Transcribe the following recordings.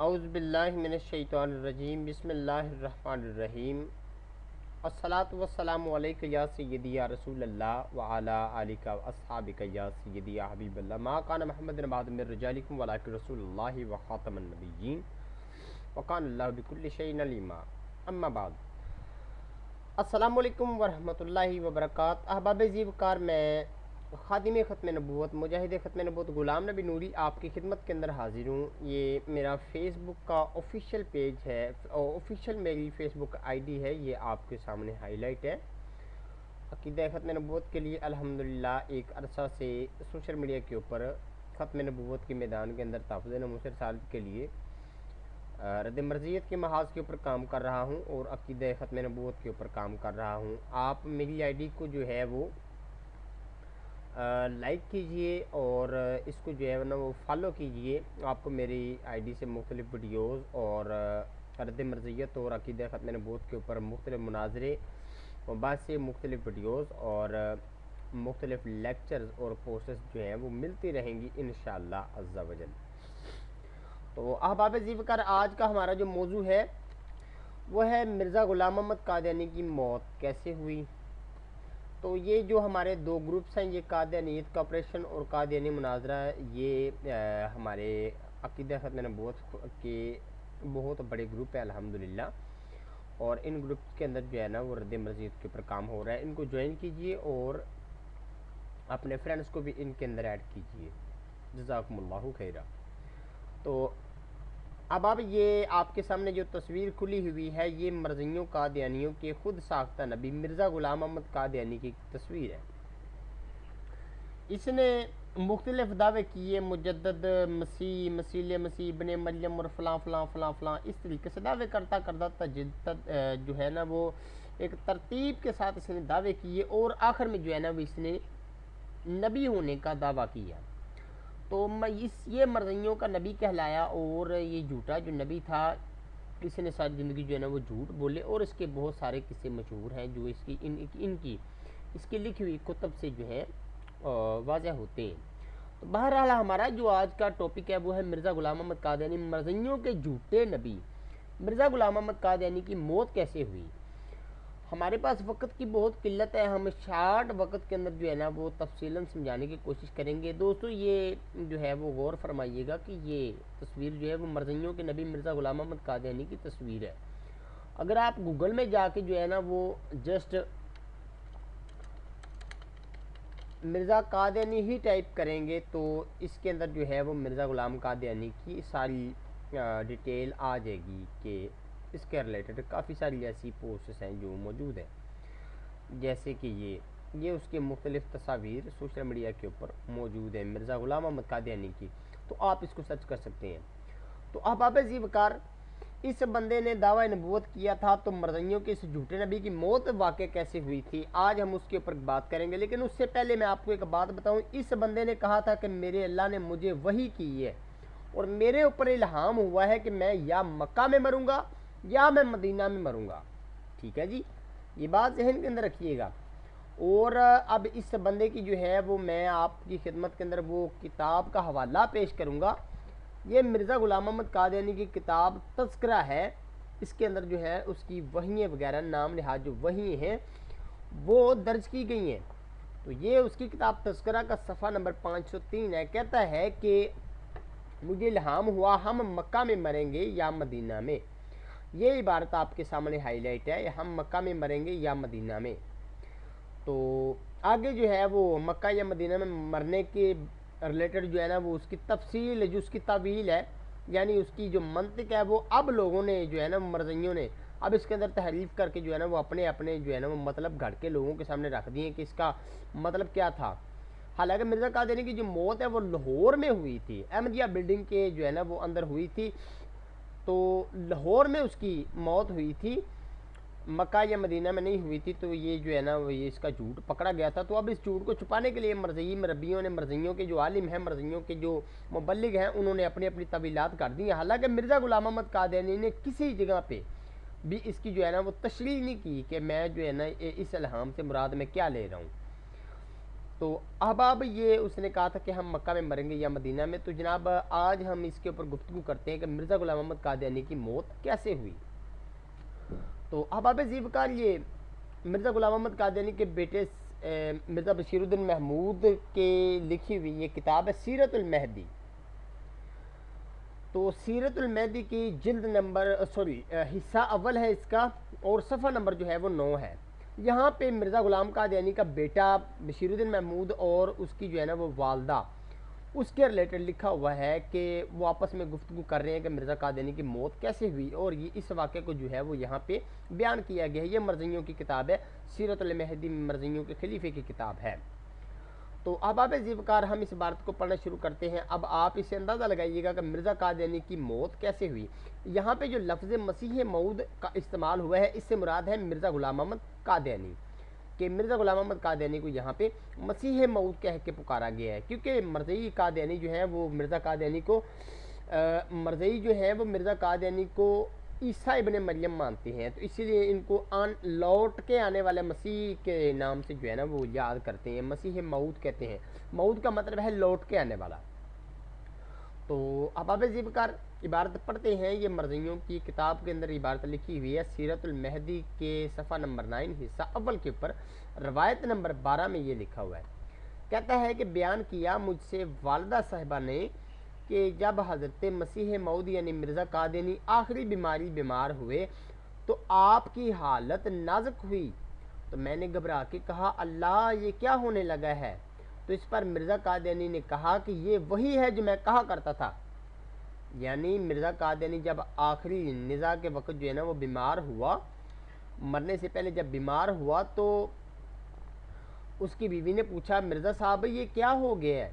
اعوذ باللہ من الشیطان الرجیم، بسم اللہ الرحمن الرحیم۔ الصلاة والسلام علیکہ یا سیدی یا رسول اللہ وعلا آلکہ واصحابکہ یا سیدی یا حبیب اللہ۔ ما کان محمد نباد من رجالکم ولیکن رسول اللہ وخاتم النبیین۔ وقان اللہ بکل شیئن علیما۔ اما بعد۔ السلام علیکم ورحمۃ اللہ وبرکاتہ۔ احباب زیوکار میں خادم ختم نبوت، مجاہد ختم نبوت، غلام نبی نوری آپ کی خدمت کے اندر حاضر ہوں۔ یہ میرا فیس بک کا آفیشیل پیج ہے آفیشیل میری فیس بک آئی ڈی ہے، یہ آپ کے سامنے ہائی لائٹ ہے۔ عقیدہ ختم نبوت کے لیے الحمدللہ ایک عرصہ سے سوشل میڈیا کے اوپر ختم نبوت کے میدان کے اندر تحفظ نموسر سالت کے لیے رد مرضیت کے محاذ کے اوپر کام کر رہا ہوں اور عقیدہ ختم نبوت کے اوپر کام کر رہا ہوں۔ آپ میری آئی ڈی کو جو ہے وہ لائک کیجیے اور اس کو جو ہے نا وہ فالو کیجیے۔ آپ کو میری آئی ڈی سے مختلف ویڈیوز اور رد مرضیت اور عقیدہ ختم نبوت کے اوپر مختلف مناظرے اور بعد سے مختلف ویڈیوز اور مختلف لیکچرز اور پوسٹس جو ہیں وہ ملتی رہیں گی انشاءاللہ عز و جل۔ تو احباب زیوکر آج کا ہمارا جو موضوع ہے وہ ہے مرزا غلام محمد قادیانی کی موت کیسے ہوئی؟ تو یہ جو ہمارے دو گروپس ہیں، یہ قادیانیت کا آپریشن اور قادیانی مناظرہ، یہ ہمارے عقیدہ ختم نبوت کے بہت بڑے گروپ ہیں، الحمدللہ۔ اور ان گروپ کے اندر جو ہے نا، وہ رد مزید کے اوپر کام ہو رہا ہے۔ ان کو جوائن کیجیے اور اپنے فرینڈز کو بھی ان کے اندر ایڈ کیجیے۔ جزاکم اللہ خیرہ۔ تو اب اب یہ آپ کے سامنے جو تصویر کھلی ہوئی ہے، یہ مرضیوں قادیانیوں کے خود ساختہ نبی مرزا غلام محمد قادیانی کی تصویر ہے۔ اس نے مختلف دعوے کیے، مجدد، مسیح مسیل مسیح ابن مریم اور فلاں فلاں فلاں فلاں۔ اس طریقے سے دعوے کرتا کردہ تجدد جو ہے نا، وہ ایک ترتیب کے ساتھ اس نے دعوے کیے اور آخر میں جو ہے نا، وہ اس نے نبی ہونے کا دعویٰ کیا۔ تو اس یہ مرضیوں کا نبی کہلایا اور یہ جھوٹا جو نبی تھا اس نے ساری زندگی جو ہے نا وہ جھوٹ بولے اور اس کے بہت سارے قصے مشہور ہیں جو اس کی، ان ان کی، اس کی لکھی ہوئی کتب سے جو ہے واضح ہوتے ہیں۔ تو بہرحال ہمارا جو آج کا ٹاپک ہے وہ ہے مرزا غلام محمد قادیانی مرضیوں کے جھوٹے نبی۔ مرزا غلام محمد قادیانی کی موت کیسے ہوئی؟ ہمارے پاس وقت کی بہت قلت ہے، ہم شارٹ وقت کے اندر جو ہے نا وہ تفصیل سمجھانے کی کوشش کریں گے۔ دوستو، یہ جو ہے وہ غور فرمائیے گا کہ یہ تصویر جو ہے وہ مرضیوں کے نبی مرزا غلام محمد قادیانی کی تصویر ہے۔ اگر آپ گوگل میں جا کے جو ہے نا وہ جسٹ مرزا قادیانی ہی ٹائپ کریں گے تو اس کے اندر جو ہے وہ مرزا غلام قادیانی کی ساری ڈیٹیل آ جائے گی کہ اس کے ریلیٹڈ کافی ساری ایسی پوسٹس ہیں جو موجود ہیں۔ جیسے کہ یہ یہ اس کے مختلف تصاویر سوشل میڈیا کے اوپر موجود ہیں۔ مرزا غلام محمد قادیانی کی۔ تو آپ اس کو سرچ کر سکتے ہیں۔ تو آپ آپ زی جی وکار اس بندے نے دعوی نبوت کیا تھا تو مرضیوں کے اس جھوٹے نبی کی موت واقع کیسے ہوئی تھی؟ آج ہم اس کے اوپر بات کریں گے۔ لیکن اس سے پہلے میں آپ کو ایک بات بتاؤں۔ اس بندے نے کہا تھا کہ میرے اللہ نے مجھے وہی کی ہے اور میرے اوپر الہام ہوا ہے کہ میں یا مکہ میں مروں گا یا میں مدینہ میں مروں گا۔ ٹھیک ہے جی؟ یہ بات ذہن کے اندر رکھیے گا۔ اور اب اس بندے کی جو ہے وہ میں آپ کی خدمت کے اندر وہ کتاب کا حوالہ پیش کروں گا۔ یہ مرزا غلام محمد قادیانی کی کتاب تذکرہ ہے۔ اس کے اندر جو ہے اس کی وحییں وغیرہ، نام لحاظ جو وحییں ہیں، وہ درج کی گئی ہیں۔ تو یہ اس کی کتاب تذکرہ کا صفحہ نمبر پانچ سو تین ہے۔ کہتا ہے کہ مجھے الہام ہوا، ہم مکہ میں مریں گے یا مدینہ میں۔ یہ عبارت آپ کے سامنے ہائی لائٹ ہے ہم مکہ میں مریں گے یا مدینہ میں۔ تو آگے جو ہے وہ مکہ یا مدینہ میں مرنے کے ریلیٹڈ جو ہے نا، وہ اس کی تفصیل، جو اس کی طویل ہے یعنی اس کی جو منطق ہے، وہ اب لوگوں نے جو ہے نا، مرضیوں نے اب اس کے اندر تحریف کر کے جو ہے نا، وہ اپنے اپنے جو ہے نا، وہ مطلب گھڑ کے لوگوں کے سامنے رکھ دیے کہ اس کا مطلب کیا تھا۔ حالانکہ مرزا قادری کی جو موت ہے، وہ لاہور میں ہوئی تھی۔ احمدیہ بلڈنگ کے جو ہے نا، وہ اندر ہوئی تھی۔ تو لاہور میں اس کی موت ہوئی تھی، مکہ یا مدینہ میں نہیں ہوئی تھی، تو یہ جو ہے نا یہ اس کا جھوٹ پکڑا گیا تھا۔ تو اب اس جھوٹ کو چھپانے کے لیے مرضی مربیوں نے مرضیوں کے جو عالم ہیں مرضیوں کے جو مبلغ ہیں، انہوں نے اپنی اپنی طویلات کر دی ہیں۔ حالانکہ مرزا غلام محمد قادینی نے کسی جگہ پہ بھی اس کی جو ہے نا، وہ تشریح نہیں کی کہ میں جو ہے نا، اس الہام سے مراد میں کیا لے رہا ہوں۔ تو احباب یہ اس نے کہا تھا کہ ہم مکہ میں مریں گے یا مدینہ میں، تو جناب آج ہم اس کے اوپر گفتگو کرتے ہیں کہ مرزا غلام محمد قادیانی کی موت کیسے ہوئی۔ تو احباب زیبکار یہ، مرزا غلام محمد قادیانی کے بیٹے مرزا بشیر الدین محمود کے لکھی ہوئی یہ کتاب ہے سیرت المہدی۔ تو سیرت المہدی کی جلد نمبر، سوری، حصہ اول ہے اس کا اور صفحہ نمبر جو ہے وہ نو ہے۔ یہاں پہ مرزا غلام قادیانی کا بیٹا بشیر الدین محمود اور اس کی جو ہے نا وہ والدہ، اس کے ریلیٹڈ لکھا ہوا ہے کہ وہ آپس میں گفتگو کر رہے ہیں کہ مرزا قادیانی کی موت کیسے ہوئی اور یہ اس واقعے کو جو ہے وہ یہاں پہ بیان کیا گیا ہے۔ یہ مرضیوں کی کتاب ہے، سیرت المہدی مرضیوں کے خلیفے کی کتاب ہے۔ تو اب آپ زیبکار ہم اس عبارت کو پڑھنا شروع کرتے ہیں۔ اب آپ اسے اندازہ لگائیے گا کہ مرزا قادیانی کی موت کیسے ہوئی۔ یہاں پہ جو لفظ مسیح مود کا استعمال ہوا ہے، اس سے مراد ہے مرزا غلام محمد قادیانی۔ کہ مرزا غلام محمد قادیانی کو یہاں پہ مسیح مود کہہ کے پکارا گیا ہے۔ کیونکہ مرزئی قادیانی جو ہے وہ مرزا قادیانی کو مرزئی جو ہے وہ مرزا قادیانی کو عیسیٰ ابن مریم مانتے ہیں، تو اسی لیے ان کو آن لوٹ کے آنے والے مسیح کے نام سے جو ہے نا وہ یاد کرتے ہیں، مسیح مود کہتے ہیں۔ مود کا مطلب ہے لوٹ کے آنے والا۔ تو اب آپ زیبکار عبارت پڑھتے ہیں، یہ مرضیوں کی کتاب کے اندر عبارت لکھی ہوئی ہے، سیرت المہدی کے صفحہ نمبر نائن، حصہ اول کے اوپر، روایت نمبر بارہ میں یہ لکھا ہوا ہے۔ کہتا ہے کہ بیان کیا، مجھ سے والدہ صاحبہ نے کہ جب حضرت مسیح مود یعنی مرزا قادینی آخری بیماری بیمار ہوئے تو آپ کی حالت نازک ہوئی۔ تو میں نے گھبرا کے کہا، اللہ، یہ کیا ہونے لگا ہے؟ تو اس پر مرزا قادینی نے کہا کہ یہ وہی ہے جو میں کہا کرتا تھا۔ یعنی مرزا قادینی جب آخری نزا کے وقت جو ہے نا وہ بیمار ہوا، مرنے سے پہلے جب بیمار ہوا تو اس کی بیوی نے پوچھا، مرزا صاحب، یہ کیا ہو گیا ہے؟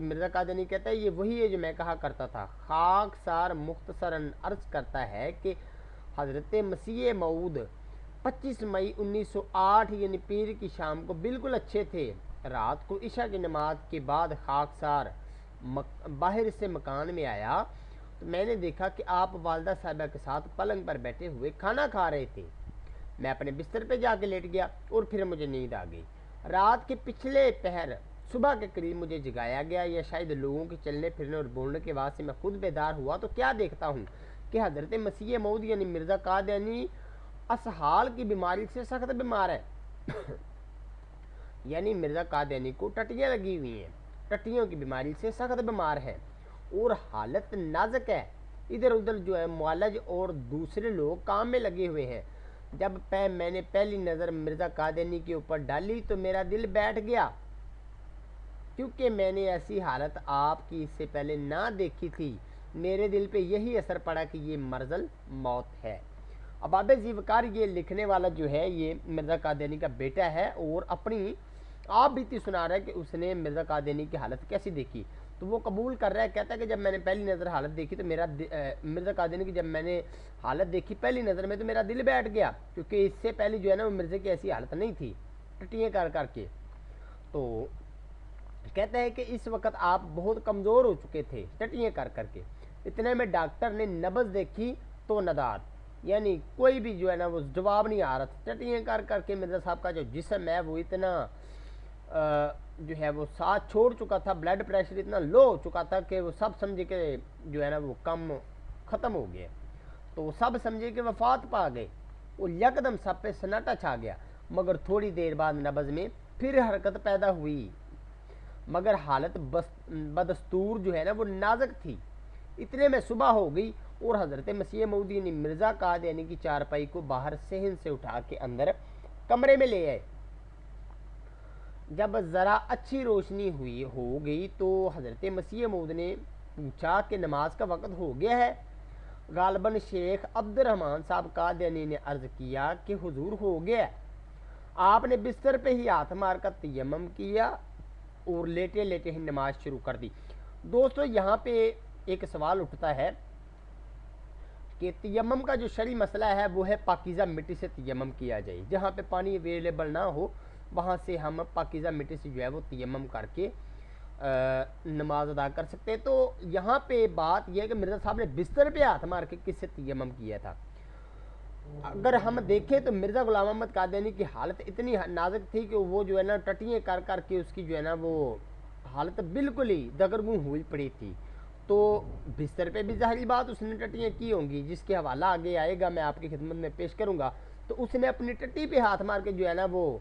تو مرزا قادینی کہتا ہے، یہ وہی ہے جو میں کہا کرتا تھا۔ خاک سار مختصراً عرض کرتا ہے کہ حضرت مسیح معود پچیس مئی انیس سو آٹھ یعنی پیر کی شام کو بالکل اچھے تھے۔ رات کو عشاء کی نماز کے بعد خاک سار باہر سے مکان میں آیا۔ تو میں نے دیکھا کہ آپ والدہ صاحبہ کے ساتھ پلنگ پر بیٹھے ہوئے کھانا کھا رہے تھے۔ میں اپنے بستر پہ جا کے لیٹ گیا اور پھر مجھے نیند آ گئی۔ رات کے پچھلے پہر صبح کے قریب مجھے جگایا گیا، یا شاید لوگوں کے چلنے، پھرنے اور بولنے کے بعد سے میں خود بیدار ہوا، تو کیا دیکھتا ہوں؟ کہ حضرت مسیح مود یعنی مرزا قادیانی اسحال کی بیماری سے سخت بیمار ہے۔ یعنی مرزا قادیانی کو ٹٹیاں لگی ہوئی ہیں۔ ٹٹیوں کی بیماری سے سخت بیمار ہے اور حالت نازک ہے۔ ادھر ادھر جو ہے، معالج اور دوسرے لوگ کام میں لگے ہوئے ہیں۔ جب پہ میں نے پہلی نظر مرزا قادینی کے اوپر ڈالی، تو میرا دل بیٹھ گیا۔ کیونکہ میں نے ایسی حالت آپ کی اس سے پہلے نہ دیکھی تھی، میرے دل پہ یہی اثر پڑا کہ یہ مرزل موت ہے۔ اب آب زیوکار یہ لکھنے والا جو ہے، یہ مرزا قادینی کا بیٹا ہے اور اپنی آپ بیتی سنا رہا ہے کہ اس نے مرزا قادینی کی حالت کیسی دیکھی۔ تو وہ قبول کر رہا ہے، کہتا ہے کہ جب میں نے پہلی نظر حالت دیکھی تو میرا مرزا قادینی کی جب میں نے حالت دیکھی پہلی نظر میں تو میرا دل بیٹھ گیا، کیونکہ اس سے پہلی جو ہے نا وہ مرزے کی ایسی حالت نہیں تھی۔ ٹٹیاں کر کر کے۔ تو کہتا ہے کہ اس وقت آپ بہت کمزور ہو چکے تھے ٹٹیاں کر کر کے۔ اتنے میں ڈاکٹر نے نبز دیکھی تو نداد یعنی کوئی بھی جو ہے نا، وہ جواب نہیں آ رہا تھا۔ ٹٹیاں کر کر کے مرزا صاحب کا جو جسم ہے، وہ اتنا جو ہے وہ ساتھ چھوڑ چکا تھا بلڈ پریشر اتنا لو ہو چکا تھا کہ وہ سب سمجھے کہ جو ہے نا، وہ کم ختم ہو گیا۔ تو وہ سب سمجھے کہ وفات پا گئے۔ وہ یکدم سب پہ سناٹا چھا گیا۔ مگر تھوڑی دیر بعد نبز میں پھر حرکت پیدا ہوئی۔ مگر حالت بدستور جو ہے نا وہ نازک تھی۔ اتنے میں صبح ہو گئی اور حضرت مسیح مودی نے مرزا قاد یعنی کی چارپائی کو باہر سہن سے اٹھا کے اندر کمرے میں لے آئے۔ جب ذرا اچھی روشنی ہوئی ہو گئی تو حضرت مسیح مود نے پوچھا کہ نماز کا وقت ہو گیا ہے۔ غالباً شیخ عبد الرحمن صاحب کا دینی نے عرض کیا کہ حضور ہو گیا۔ آپ نے بستر پہ ہی ہاتھ مار کر تیمم کیا۔ اور لیٹے لیٹے ہی نماز شروع کر دی۔ دوستو، یہاں پہ ایک سوال اٹھتا ہے کہ تیمم کا جو شرعی مسئلہ ہے، وہ ہے پاکیزہ مٹی سے تیمم کیا جائے۔ جہاں پہ پانی اویلیبل نہ ہو، وہاں سے ہم پاکیزہ مٹی سے جو ہے وہ تیمم کر کے نماز ادا کر سکتے ہیں۔ تو یہاں پہ بات یہ ہے کہ مرزا صاحب نے بستر پہ ہاتھ مار کے کس سے تیمم کیا تھا؟ اگر ہم دیکھیں تو مرزا غلام احمد قادیانی کی حالت اتنی نازک تھی کہ وہ جو ہے نا ٹٹیاں کر کر کے اس کی جو ہے نا وہ حالت بالکل ہی دگرگوں ہوئی پڑی تھی۔ تو بستر پہ بھی ظاہری بات اس نے ٹٹیاں کی ہوں گی، جس کے حوالہ آگے آئے گا، میں آپ کی خدمت میں پیش کروں گا۔ تو اس نے اپنی ٹٹی پہ ہاتھ مار کے جو ہے نا وہ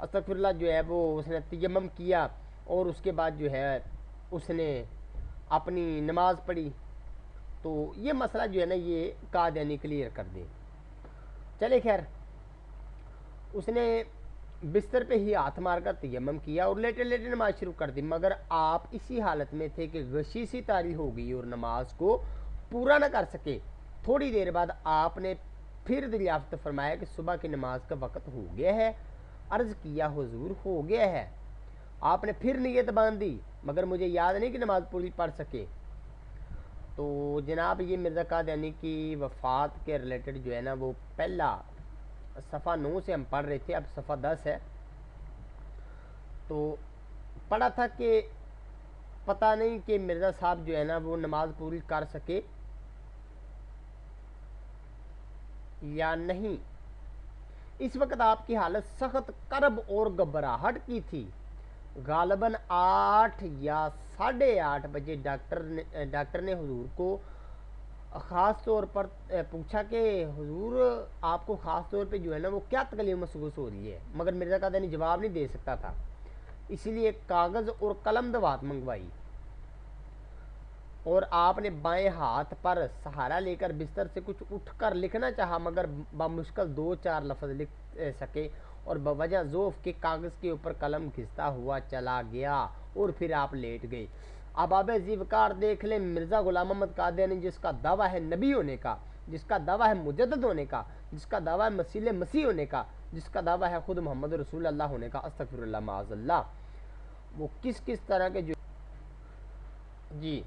استغفر اللہ جو ہے وہ اس نے تیمم کیا اور اس کے بعد جو ہے اس نے اپنی نماز پڑھی۔ تو یہ مسئلہ جو ہے نا یہ قادیانی کلیئر کر دیں۔ چلے خیر۔ اس نے بستر پہ ہی ہاتھ مار کر تیمم کیا اور لیٹے لیٹے نماز شروع کر دی، مگر آپ اسی حالت میں تھے کہ غشی سی تاری ہو گئی اور نماز کو پورا نہ کر سکے۔ تھوڑی دیر بعد آپ نے پھر دریافت فرمایا کہ صبح کی نماز کا وقت ہو گیا ہے۔ عرض کیا، حضور ہو گیا ہے۔ آپ نے پھر نیت باندھ دی مگر مجھے یاد نہیں کہ نماز پوری پڑھ سکے۔ تو جناب یہ مرزا قادیانی کی وفات کے ریلیٹڈ جو ہے نا وہ پہلا صفحہ نو سے ہم پڑھ رہے تھے، اب صفحہ دس ہے۔ تو پڑھا تھا کہ پتہ نہیں کہ مرزا صاحب جو ہے نا وہ نماز پوری کر سکے یا نہیں۔ اس وقت آپ کی حالت سخت کرب اور گبراہٹ کی تھی۔ غالباً آٹھ یا ساڑھے آٹھ بجے ڈاکٹر نے ڈاکٹر نے حضور کو خاص طور پر پوچھا کہ حضور، آپ کو خاص طور پہ جو ہے نا وہ کیا تکلیف محسوس ہو رہی ہے؟ مگر مرزا قادانی جواب نہیں دے سکتا تھا۔ اسی لیے کاغذ اور قلم دوات منگوائی۔ اور آپ نے بائیں ہاتھ پر سہارا لے کر بستر سے کچھ اٹھ کر لکھنا چاہا، مگر بمشکل دو چار لفظ لکھ سکے اور بوجہ زوف کے کاغذ کے اوپر قلم گھستا ہوا چلا گیا اور پھر آپ لیٹ گئے۔ اب آب زیوکار دیکھ لیں، مرزا غلام محمد قادیانی، جس کا دعویٰ ہے نبی ہونے کا، جس کا دعویٰ ہے مجدد ہونے کا، جس کا دعویٰ ہے مسیل مسیح ہونے کا، جس کا دعویٰ ہے خود محمد رسول اللہ ہونے کا استغفر اللہ معاذ اللہ۔ وہ کس کس طرح کے جو جی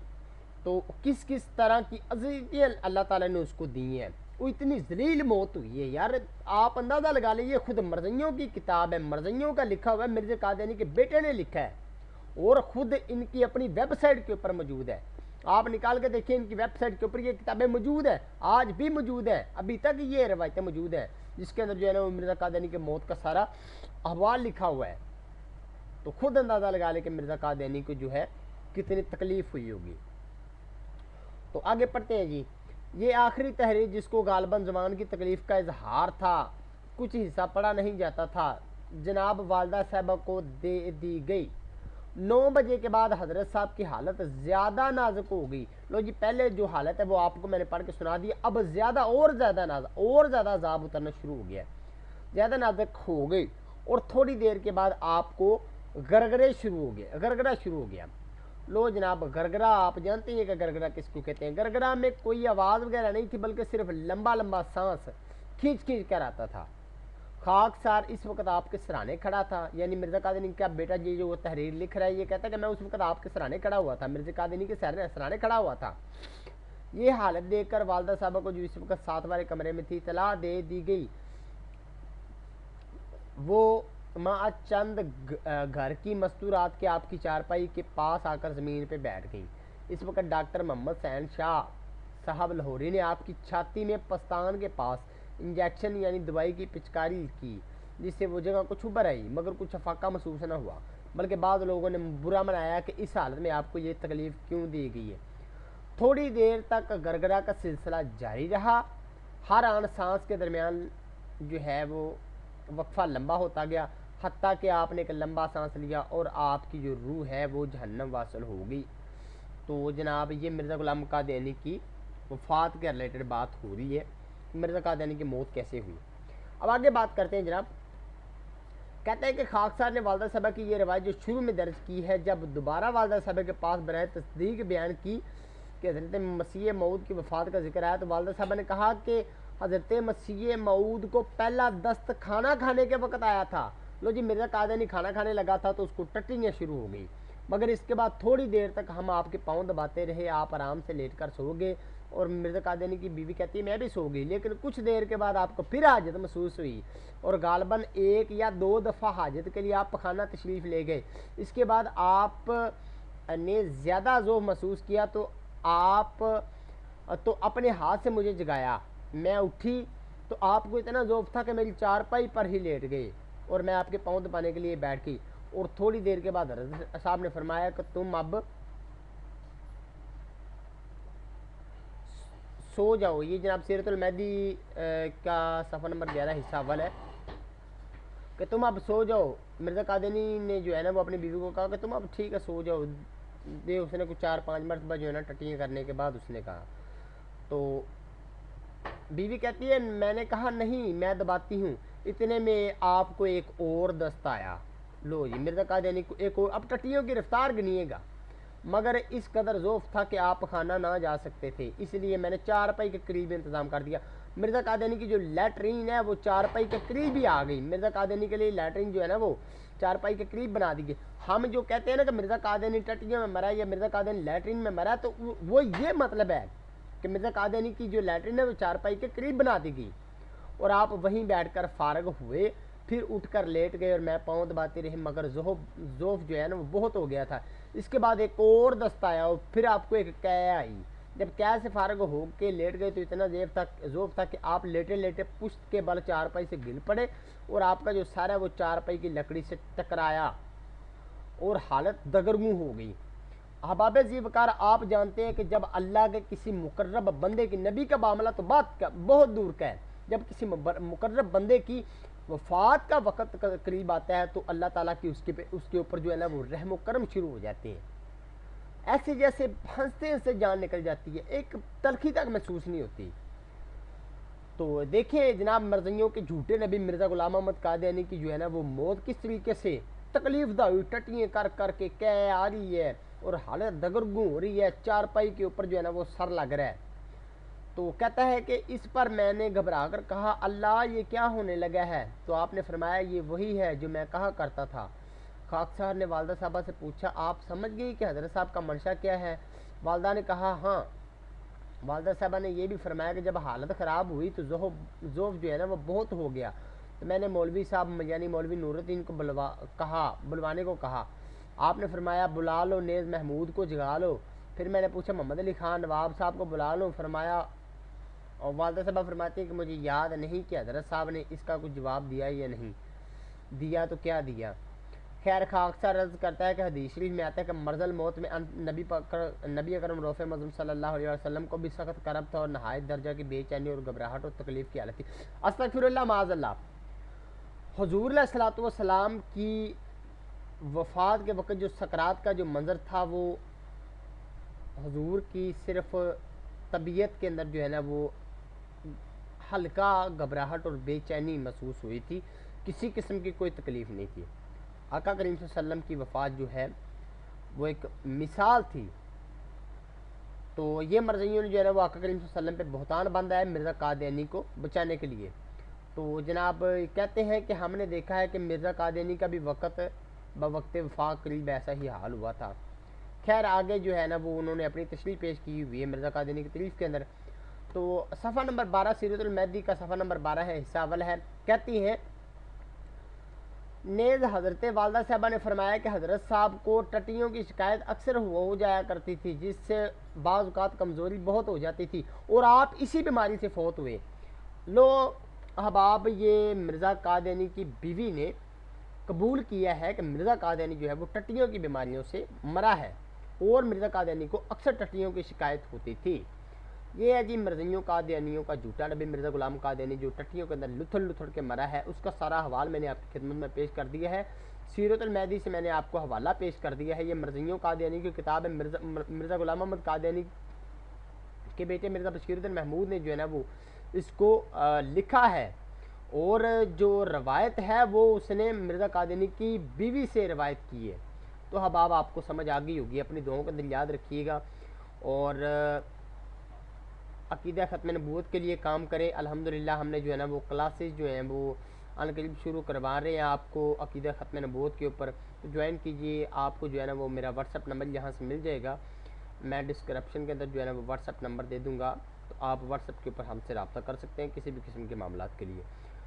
تو کس کس طرح کی عزیزی اللہ تعالیٰ نے اس کو دی ہے؟ وہ اتنی ذلیل موت ہوئی ہے یار۔ آپ اندازہ لگا لیں، یہ خود مرزیوں کی کتاب ہے مرزیوں کا لکھا ہوا ہے مرزا قادیانی کے بیٹے نے لکھا ہے۔ اور خود ان کی اپنی ویب سائٹ کے اوپر موجود ہے۔ آپ نکال کے دیکھیں، ان کی ویب سائٹ کے اوپر یہ کتابیں موجود ہیں، آج بھی موجود ہیں، ابھی تک یہ روایتیں موجود ہیں۔ جس کے اندر جو ہے نا، وہ مرزا قادیانی کے موت کا سارا احوال لکھا ہوا ہے۔ تو خود اندازہ لگا لیں کہ مرزا قادیانی کو جو ہے، کتنی تکلیف ہوئی ہوگی۔ تو آگے پڑھتے ہیں جی۔ یہ آخری تحریر جس کو غالباً زبان کی تکلیف کا اظہار تھا، کچھ حصہ پڑھا نہیں جاتا تھا۔ جناب والدہ صاحبہ کو دے دی گئی۔ نو بجے کے بعد حضرت صاحب کی حالت زیادہ نازک ہو گئی۔ لو جی پہلے جو حالت ہے وہ آپ کو میں نے پڑھ کے سنا دی۔ اب زیادہ اور زیادہ نازک اور زیادہ عذاب اترنا شروع ہو گیا زیادہ نازک ہو گئی اور تھوڑی دیر کے بعد آپ کو گرگرے شروع ہو گیا گرگرا شروع ہو گیا۔ لو جناب گرگرا آپ جانتے ہیں کہ گرگرا کس کو کہتے ہیں؟ گرگرا میں کوئی آواز وغیرہ نہیں تھی، بلکہ صرف لمبا لمبا سانس کھینچ کھینچ کر آتا تھا۔ خاک سار اس وقت آپ کے سرانے کھڑا تھا۔ یعنی مرزا قادنی کا بیٹا جی جو وہ تحریر لکھ رہا ہے، یہ کہتا ہے کہ میں اس وقت آپ کے سرانے کھڑا ہوا تھا، مرزا قادنی کے سرانے کھڑا ہوا تھا۔ یہ حالت دیکھ کر والدہ صاحبہ کو جو اس وقت ساتھ والے کمرے میں تھی، اطلاع دے دی گئی۔ وہ ماں چند گھر کی مستورات کے آپ کی چارپائی کے پاس آ کر زمین پہ بیٹھ گئی۔ اس وقت ڈاکٹر محمد سین شاہ صاحب لاہوری نے آپ کی چھاتی میں پستان کے پاس انجیکشن یعنی دوائی کی پچکاری کی، جس سے وہ جگہ کچھ ابھر آئی، مگر کچھ افاقہ محسوس نہ ہوا۔ بلکہ بعض لوگوں نے برا منایا کہ اس حالت میں آپ کو یہ تکلیف کیوں دی گئی ہے۔ تھوڑی دیر تک گرگرا کا سلسلہ جاری رہا۔ ہر آن سانس کے درمیان جو ہے وہ وقفہ لمبا ہوتا گیا، حتیٰ کہ آپ نے ایک لمبا سانس لیا اور آپ کی جو روح ہے وہ جہنم واصل ہو گئی۔ تو جناب، یہ مرزا غلام قادیانی کی وفات کے ریلیٹڈ بات ہو رہی ہے۔ مرزا قادیانی کی موت کیسے ہوئی؟ اب آگے بات کرتے ہیں جناب۔ کہتے ہیں کہ خاکسار نے والدہ صاحبہ کی یہ روایت جو شروع میں درج کی ہے، جب دوبارہ والدہ صاحبہ کے پاس برائے تصدیق بیان کی کہ حضرت مسیح معود کی وفات کا ذکر آیا، تو والدہ صاحبہ نے کہا کہ حضرت مسیح معود کو پہلا دست کھانا کھانے کے وقت آیا تھا۔ لو جی مرزا قادیانی کھانا کھانے لگا تھا تو اس کو ٹٹیاں شروع ہو گئی مگر اس کے بعد تھوڑی دیر تک ہم آپ کے پاؤں دباتے رہے، آپ آرام سے لیٹ کر سو گئے۔ اور مرزا قادیانی کی بیوی کہتی ہے، میں بھی سو گئی، لیکن کچھ دیر کے بعد آپ کو پھر حاجت محسوس ہوئی۔ اور غالباً ایک یا دو دفعہ حاجت کے لیے آپ پخانہ تشریف لے گئے۔ اس کے بعد آپ نے زیادہ ذوف محسوس کیا تو آپ، تو اپنے ہاتھ سے مجھے جگایا۔ میں اٹھی تو آپ کو اتنا ذوف تھا کہ میری چار پائی پر ہی لیٹ گئے اور میں آپ کے پاؤں دبانے کے لیے بیٹھ گئی اور تھوڑی دیر کے بعد حضرت صاحب نے فرمایا کہ تم اب سو جاؤ۔ یہ جناب سیرت المہدی کا صفحہ نمبر گیارہ، حصہ اول ہے۔ کہ تم اب سو جاؤ۔ مرزا قادنی نے جو ہے نا وہ اپنی بیوی کو کہا کہ تم اب ٹھیک ہے، سو جاؤ۔ دے، اس نے کچھ چار پانچ مرتبہ جو ہے نا ٹٹیاں کرنے کے بعد اس نے کہا۔ تو بیوی کہتی ہے، میں نے کہا نہیں، میں دباتی ہوں۔ اتنے میں آپ کو ایک اور دست آیا۔ لو جی مرزا قادنی کو ایک اور، اب ٹٹیوں کی رفتار گنیے گا۔ مگر اس قدر ذوف تھا کہ آپ کھانا نہ جا سکتے تھے، اس لیے میں نے چار پائی کے قریب انتظام کر دیا۔ مرزا قادینی کی جو لیٹرین ہے، وہ چار پائی کے قریب ہی آ گئی۔ مرزا قادینی کے لیے لیٹرین جو ہے نا، وہ چار پائی کے قریب بنا دی گئی۔ ہم جو کہتے ہیں نا کہ مرزا قادینی ٹٹیوں میں مرا یا مرزا قادینی لیٹرین میں مرا، تو وہ یہ مطلب ہے کہ مرزا قادینی کی جو لیٹرین ہے وہ چار پائی کے قریب بنا دی گئی اور آپ وہیں بیٹھ کر فارغ ہوئے، پھر اٹھ کر لیٹ گئے اور میں پاؤں دباتی رہی مگر ذوف جو ہے نا وہ بہت ہو گیا تھا۔ اس کے بعد ایک اور دستہ آیا اور پھر آپ کو ایک قے آئی۔ جب قے سے فارغ ہو کے لیٹ گئے تو اتنا زیب تھا ذوف تھا کہ آپ لیٹے لیٹے پشت کے بل چار پائی سے گل پڑے اور آپ کا جو سارا وہ چار پائی کی لکڑی سے ٹکرایا اور حالت دگرگوں ہو گئی۔ احباب زیوکار آپ جانتے ہیں کہ جب اللہ کے کسی مقرب بندے کی نبی کا معاملہ تو بات کا بہت دور کا ہے۔ جب کسی مقرب بندے کی وفات کا وقت قریب آتا ہے تو اللہ تعالیٰ کی اس کے اس کے اوپر جو ہے نا وہ رحم و کرم شروع ہو جاتے ہیں۔ ایسے جیسے ہنستے ہنستے جان نکل جاتی ہے، ایک تلخی تک محسوس نہیں ہوتی۔ تو دیکھیں جناب مرضیوں کے جھوٹے نبی مرزا غلام محمد قادیانی کی جو ہے نا وہ موت کس طریقے سے تکلیف دہ ہوئی، ٹٹیاں کر کر کے کہہ، آ رہی ہے۔ اور حالت دگرگوں ہو رہی ہے، چار پائی کے اوپر جو ہے نا وہ سر لگ رہا ہے۔ تو کہتا ہے کہ اس پر میں نے گھبرا کر کہا، اللہ یہ کیا ہونے لگا ہے؟ تو آپ نے فرمایا، یہ وہی ہے جو میں کہا کرتا تھا۔ خاک صاحب نے والدہ صاحبہ سے پوچھا، آپ سمجھ گئی کہ حضرت صاحب کا منشا کیا ہے؟ والدہ نے کہا ہاں۔ والدہ صاحبہ نے یہ بھی فرمایا کہ جب حالت خراب ہوئی تو ذوف جو ہے نا وہ بہت ہو گیا۔ تو میں نے مولوی صاحب یعنی مولوی نور کو بلوا، کہا، بلوانے کو کہا۔ آپ نے فرمایا، بلا لو نیز محمود کو جگا لو. پھر میں نے پوچھا، محمد علی خان نواب صاحب کو بلا لو؟ فرمایا، اور والدہ صاحبہ فرماتی ہیں کہ مجھے یاد نہیں کہ حضرت صاحب نے اس کا کچھ جواب دیا یا نہیں۔ دیا تو کیا دیا؟ خیر خاکسہ رض کرتا ہے کہ حدیث شریف میں آتا ہے کہ مرض الموت میں نبی نبی اکرم روف مظلم صلی اللہ علیہ وسلم کو بھی سخت کرب تھا اور نہایت درجہ کی بے چینی اور گھبراہٹ اور تکلیف کی حالت تھی۔ استغفر اللہ، معاذ اللہ۔ حضور علیہ السلاۃ والسلام کی وفات کے وقت جو سکرات کا جو منظر تھا، وہ حضور کی صرف طبیعت کے اندر جو ہے نا، وہ ہلکا گھبراہٹ اور بے چینی محسوس ہوئی تھی۔ کسی قسم کی کوئی تکلیف نہیں تھی۔ آقا کریم صلی اللہ علیہ وسلم کی وفات جو ہے، وہ ایک مثال تھی۔ تو یہ مرضیوں نے جو ہے نا، وہ آقا کریم صلی اللہ علیہ وسلم پہ بہتان باندھا ہے مرزا قادینی کو بچانے کے لیے۔ تو جناب کہتے ہیں کہ ہم نے دیکھا ہے کہ مرزا قادینی کا بھی وقت بوقت وفاق قریب ایسا ہی حال ہوا تھا۔ خیر، آگے جو ہے نا، وہ انہوں نے اپنی تشریح پیش کی ہوئی ہے مرزا قادینی کی تعریف کے اندر۔ تو صفحہ نمبر بارہ، سیرت المہدی کا صفحہ نمبر بارہ ہے، حصہ اول ہے۔ کہتی ہیں نیز حضرت والدہ صاحبہ نے فرمایا کہ حضرت صاحب کو ٹٹیوں کی شکایت اکثر ہوا ہو جایا کرتی تھی، جس سے بعض اوقات کمزوری بہت ہو جاتی تھی اور آپ اسی بیماری سے فوت ہوئے۔ لو احباب یہ مرزا قادینی کی بیوی نے قبول کیا ہے کہ مرزا قادینی جو ہے وہ ٹٹیوں کی بیماریوں سے مرا ہے اور مرزا قادینی کو اکثر ٹٹیوں کی شکایت ہوتی تھی۔ یہ ہے جی مرضیوں قادیانیوں کا جھوٹا نبی، مرزا غلام قادیانی جو ٹٹیوں کے اندر لتھڑ لتھڑ کے مرا ہے، اس کا سارا حوال میں نے آپ کی خدمت میں پیش کر دیا ہے۔ سیرت المہدی سے میں نے آپ کو حوالہ پیش کر دیا ہے۔ یہ مرضیوں قادیانی کی کتاب ہے، مرزا مرزا غلام محمد قادیانی کے بیٹے مرزا بشیر الدین محمود نے جو ہے نا وہ اس کو لکھا ہے۔ اور جو روایت ہے وہ اس نے مرزا قادیانی کی بیوی سے روایت کی ہے۔ تو حباب آپ کو سمجھ آ گئی ہوگی، اپنی دعاؤں کے اندر یاد رکھیے گا۔ اور عقیدہ ختم نبوت کے لیے کام کریں۔ الحمدللہ ہم نے جو ہے نا وہ کلاسز جو ہیں وہ ان شروع کروا رہے ہیں آپ کو عقیدہ ختم نبوت کے اوپر۔ جوائن کیجیے آپ کو جو ہے نا وہ میرا واٹس اپ نمبر یہاں سے مل جائے گا۔ میں ڈسکرپشن کے اندر جو ہے نا وہ واٹس اپ نمبر دے دوں گا۔ تو آپ واٹس اپ کے اوپر ہم سے رابطہ کر سکتے ہیں کسی بھی قسم کے معاملات کے لیے۔